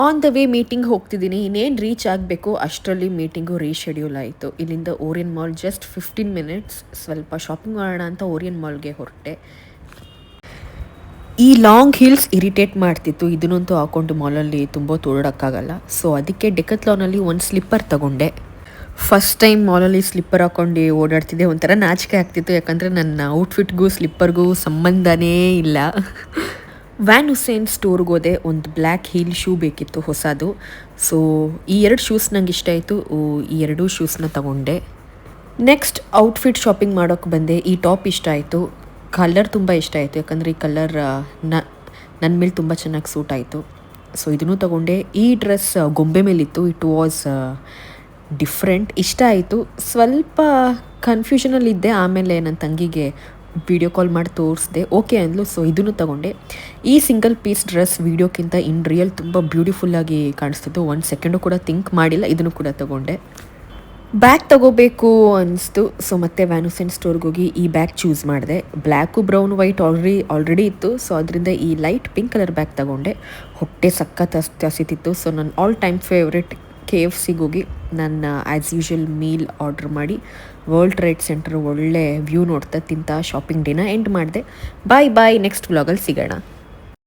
On the way meeting ಹೋಗ್ತಿದ್ದೀನಿ. ಇನ್ನೇನು reach ಆಗಬೇಕು? ಅಷ್ಟರಲ್ಲಿ ಮೀಟಿಂಗು ರೀಶೆಡ್ಯೂಲ್ ಆಯಿತು. ಇಲ್ಲಿಂದ Orion mall just fifteen minutes ಸ್ವಲ್ಪ ಶಾಪಿಂಗ್ ಮಾಡೋಣ ಅಂತ ಓರಿಯನ್ ಮಾಲ್ಗೆ ಹೊರಟೆ. ಈ ಲಾಂಗ್ ಹಿಲ್ಸ್ ಇರಿಟೇಟ್ ಮಾಡ್ತಿತ್ತು. ಇದನ್ನಂತೂ ಹಾಕೊಂಡು ಮಾಲಲ್ಲಿ ತುಂಬ ತೋಡೋಕ್ಕಾಗಲ್ಲ ಸೊ ಅದಕ್ಕೆ ಡೆಕತ್ಲಾನಲ್ಲಿ ಒಂದು ಸ್ಲಿಪ್ಪರ್ ತಗೊಂಡೆ. ಫಸ್ಟ್ ಟೈಮ್ ಮಾಲಲ್ಲಿ ಸ್ಲಿಪ್ಪರ್ ಹಾಕೊಂಡು ಓಡಾಡ್ತಿದ್ದೆ. ಒಂಥರ ನಾಚಿಕೆ ಆಗ್ತಿತ್ತು. ಯಾಕಂದರೆ ನನ್ನ ಔಟ್ಫಿಟ್ಗೂ ಸ್ಲಿಪ್ಪರ್ಗೂ ಸಂಬಂಧನೇ ಇಲ್ಲ. ವ್ಯಾನ್ ಹುಸೇನ್ ಸ್ಟೋರ್ಗೆ ಹೋದೆ ಒಂದು ಬ್ಲ್ಯಾಕ್ ಹೀಲ್ ಶೂ ಬೇಕಿತ್ತು ಹೊಸದು. ಸೊ ಈ ಎರಡು ಶೂಸ್ ನಂಗೆ ಇಷ್ಟ ಆಯಿತು. ಈ ಎರಡೂ ಶೂಸ್ನ ತಗೊಂಡೆ. ನೆಕ್ಸ್ಟ್ ಔಟ್ಫಿಟ್ ಶಾಪಿಂಗ್ ಮಾಡೋಕ್ಕೆ ಬಂದೆ. ಈ ಟಾಪ್ ಇಷ್ಟ ಆಯಿತು. ಕಲರ್ ತುಂಬ ಇಷ್ಟ ಆಯಿತು. ಯಾಕಂದರೆ ಈ ಕಲರ್ ನನ್ನ ಮೇಲೆ ತುಂಬ ಚೆನ್ನಾಗಿ ಸೂಟ್ ಆಯಿತು. ಸೊ ಇದನ್ನು ತಗೊಂಡೆ. ಈ ಡ್ರೆಸ್ ಗೊಂಬೆ ಮೇಲಿತ್ತು. ಇಟ್ ವಾಸ್ ಡಿಫ್ರೆಂಟ್ ಇಷ್ಟ ಆಯಿತು. ಸ್ವಲ್ಪ ಕನ್ಫ್ಯೂಷನಲ್ಲಿದ್ದೆ ಆಮೇಲೆ ನನ್ನ ತಂಗಿಗೆ ವಿಡಿಯೋ ಕಾಲ್ ಮಾಡಿ ತೋರಿಸ್ದೆ. ಓಕೆ ಅಂದ್ಲು ಸೊ ಇದನ್ನು ತಗೊಂಡೆ. ಈ ಸಿಂಗಲ್ ಪೀಸ್ ಡ್ರೆಸ್ ವೀಡಿಯೋಕ್ಕಿಂತ ಇನ್ ರಿಯಲ್ ತುಂಬ ಬ್ಯೂಟಿಫುಲ್ಲಾಗಿ ಕಾಣಿಸ್ತಿತ್ತು. ಒಂದು ಸೆಕೆಂಡು ಕೂಡ ಥಿಂಕ್ ಮಾಡಿಲ್ಲ, ಇದನ್ನು ಕೂಡ ತಗೊಂಡೆ. ಬ್ಯಾಗ್ ತಗೋಬೇಕು ಅನಿಸ್ತು. ಸೊ ಮತ್ತೆ ವ್ಯಾನುಸೆನ್ ಸ್ಟೋರ್ಗೆ ಹೋಗಿ ಈ ಬ್ಯಾಗ್ ಚೂಸ್ ಮಾಡಿದೆ. Black brown white already already ಇತ್ತು. ಸೊ ಅದರಿಂದ ಈ ಲೈಟ್ ಪಿಂಕ್ ಕಲರ್ ಬ್ಯಾಗ್ ತಗೊಂಡೆ. ಹೊಟ್ಟೆ ಸಖತ್ ಸೊ ನನ್ನ all time favourite K F ಸಿಗೆ ಹೋಗಿ ನನ್ನ ಆ್ಯಸ್ ಯೂಶ್ವಲ್ ಮೀಲ್ ಆರ್ಡ್ರ್ ಮಾಡಿ ವರ್ಲ್ಡ್ ಟ್ರೇಡ್ ಸೆಂಟರ್ ಒಳ್ಳೆ ವ್ಯೂ ನೋಡ್ತಾ ತಿಂತ ಶಾಪಿಂಗ್ ಡೇನ ಎಂಡ್ ಮಾಡಿದೆ. ಬಾಯ್ ಬಾಯ್ ನೆಕ್ಸ್ಟ್ ವ್ಲಾಗಲ್ಲಿ ಸಿಗೋಣ.